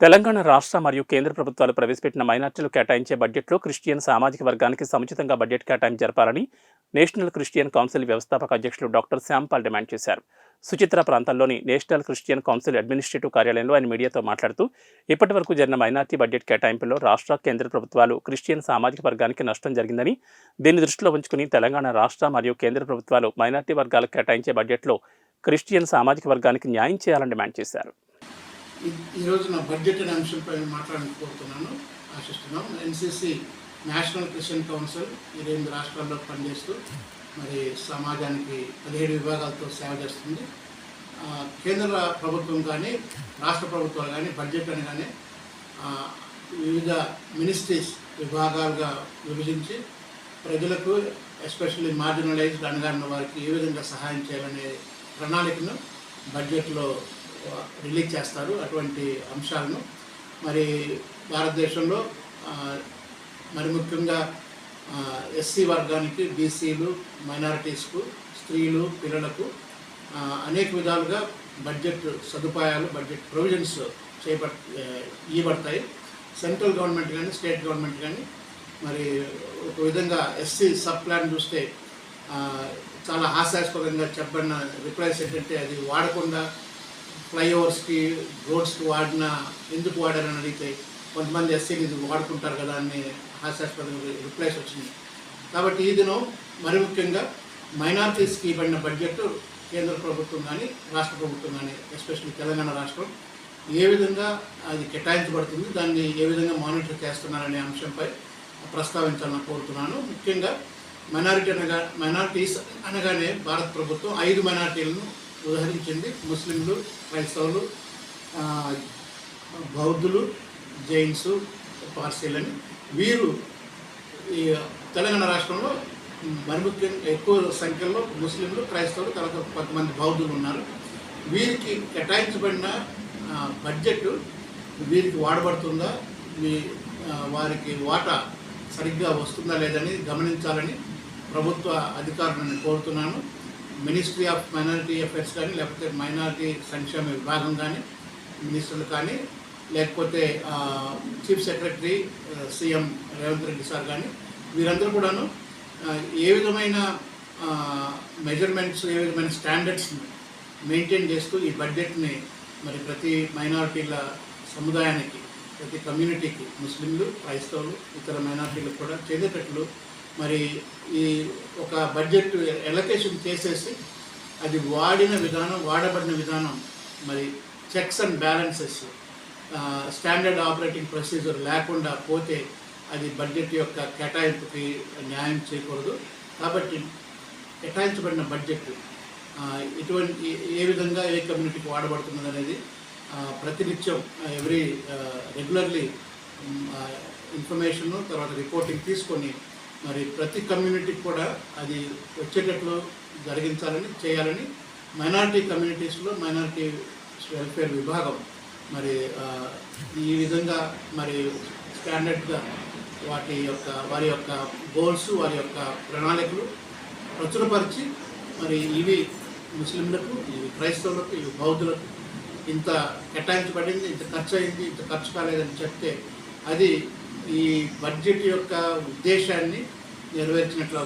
తెలంగాణ రాష్ట్ర మరియు కేంద్ర ప్రభుత్వాలు ప్రవేశపెట్టిన మైనార్టీలు కేటాయించే బడ్జెట్లో క్రిస్టియన్ సామాజిక వర్గానికి సముచితంగా బడ్జెట్ కేటాయింపు జరపాలని నేషనల్ క్రిస్టియన్ కౌన్సిల్ వ్యవస్థాపక అధ్యక్షులు డాక్టర్ శ్యాంపాల్ డిమాండ్ చేశారు. సుచిత్ర ప్రాంతంలోని నేషనల్ క్రిస్టియన్ కౌన్సిల్ అడ్మినిస్ట్రేటివ్ కార్యాలయంలో ఆయన మీడియాతో మాట్లాడుతూ ఇప్పటి వరకు జరిగిన మైనార్టీ బడ్జెట్ కేటాయింపులో రాష్ట్ర కేంద్ర ప్రభుత్వాలు క్రిస్టియన్ సామాజిక వర్గానికి నష్టం జరిగిందని దీన్ని దృష్టిలో ఉంచుకుని తెలంగాణ రాష్ట్ర మరియు కేంద్ర ప్రభుత్వాలు మైనార్టీ వర్గాలకు కేటాయించే బడ్జెట్లో క్రిస్టియన్ సామాజిక వర్గానికి న్యాయం చేయాలని డిమాండ్ చేశారు. ఈరోజు నా బడ్జెట్ అనే అంశంపై మాట్లాడుకోతున్నాను ఆశిస్తున్నాం ఎన్సిసి నేషనల్ క్రిస్టియన్ కౌన్సిల్ ఇరవై రాష్ట్రాల్లో పనిచేస్తూ మరి సమాజానికి పదిహేడు విభాగాలతో సేవ చేస్తుంది. కేంద్ర ప్రభుత్వం కానీ రాష్ట్ర ప్రభుత్వాలు కానీ బడ్జెట్ అని కానీ వివిధ మినిస్ట్రీస్ విభాగాలుగా విభజించి ప్రజలకు ఎస్పెషల్లీ మార్జినలైజ్డ్ అనగారిన వారికి ఏ విధంగా సహాయం చేయాలనే ప్రణాళికను బడ్జెట్లో రిలీజ్ చేస్తారు అటువంటి అంశాలను. మరి భారతదేశంలో మరి ముఖ్యంగా ఎస్సీ వర్గానికి బీసీలు మైనారిటీస్కు స్త్రీలు పిల్లలకు అనేక విధాలుగా బడ్జెట్ సదుపాయాలు బడ్జెట్ ప్రొవిజన్స్ చేపట్ ఇవ్వబడతాయి. సెంట్రల్ గవర్నమెంట్ కానీ స్టేట్ గవర్నమెంట్ కానీ మరి ఒక విధంగా ఎస్సీ సబ్ ప్లాన్ చూస్తే చాలా హాస్యాస్పదంగా చెప్పబడిన రిప్లైస్ ఏంటంటే అది వాడకుండా ఫ్లైఓవర్స్కి రోడ్స్కి వాడిన ఎందుకు వాడారని అడిగితే కొంతమంది ఎస్సీలు ఇది వాడుకుంటారు కదా అని హాస్యాస్పదంగా రిప్లైస్ వచ్చింది. కాబట్టి ఈ దినం మరి ముఖ్యంగా మైనారిటీస్కి ఇవ్వడిన బడ్జెట్ కేంద్ర ప్రభుత్వం కానీ రాష్ట్ర ప్రభుత్వం కానీ ఎస్పెషల్లీ తెలంగాణ రాష్ట్రం ఏ విధంగా అది కేటాయించబడుతుంది దాన్ని ఏ విధంగా మానిటర్ చేస్తున్నారనే అంశంపై ప్రస్తావించాలని కోరుతున్నాను. ముఖ్యంగా మైనారిటీ అనగా మైనారిటీస్ అనగానే భారత ప్రభుత్వం ఐదు మైనారిటీలను ఉదహరించింది ముస్లింలు క్రైస్తవులు బౌద్ధులు జైన్స్ పార్సీలని. వీరు ఈ తెలంగాణ రాష్ట్రంలో మరి ముఖ్యంగా ఎక్కువ సంఖ్యలో ముస్లింలు క్రైస్తవులు తర్వాత కొంతమంది బౌద్ధులు ఉన్నారు. వీరికి కేటాయించబడిన బడ్జెట్ వీరికి వాడబడుతుందా? మీ వారికి వాటా సరిగ్గా వస్తుందా లేదని గమనించాలని ప్రభుత్వ అధికారులను కోరుతున్నాను. మినిస్ట్రీ ఆఫ్ మైనారిటీ అఫేర్స్ కానీ లేకపోతే మైనారిటీ సంక్షేమ విభాగం కానీ మినిస్టర్లు కానీ లేకపోతే chief secretary CM Revanth Reddy sir కానీ వీరందరూ కూడాను ఏ విధమైన మెజర్మెంట్స్ ఏ విధమైన స్టాండర్డ్స్ని మెయింటైన్ చేస్తూ ఈ బడ్జెట్ని మరి ప్రతి మైనారిటీల సముదాయానికి ప్రతి కమ్యూనిటీకి ముస్లింలు క్రైస్తవులు ఇతర మైనారిటీలకు కూడా చేసేటట్లు మరి ఈ ఒక బడ్జెట్ ఎలకేషన్ చేసేసి అది వాడిన విధానం వాడబడిన విధానం మరి checks and balances standard operating procedure లేకుండా పోతే అది బడ్జెట్ యొక్క కేటాయింపుకి న్యాయం చేయకూడదు. కాబట్టి కేటాయించబడిన బడ్జెట్ ఎటువంటి ఏ- విధంగా ఏ కమ్యూనిటీకి వాడబడుతున్నది అనేది ప్రతినిత్యం ఎవ్రీ రెగ్యులర్లీ ఇన్ఫర్మేషన్ తర్వాత రిపోర్టింగ్ తీసుకొని మరి ప్రతి కమ్యూనిటీకి కూడా అది వచ్చేటట్లు జరిగించాలని చేయాలని మైనారిటీ కమ్యూనిటీస్లో మైనారిటీ వెల్ఫేర్ విభాగం మరి ఈ విధంగా మరి స్టాండర్డ్గా వాటి యొక్క వారి యొక్క గోల్స్ వారి యొక్క ప్రణాళికలు ప్రచురపరిచి మరి ఇవి ముస్లింలకు ఇవి క్రైస్తవులకు ఇవి బౌద్ధులకు ఇంత కేటాయించబడింది ఇంత ఖర్చు అయింది ఇంత ఖర్చు కాలేదని చెప్తే అది ఈ బడ్జెట్ యొక్క ఉద్దేశాన్ని నెరవేర్చినట్లు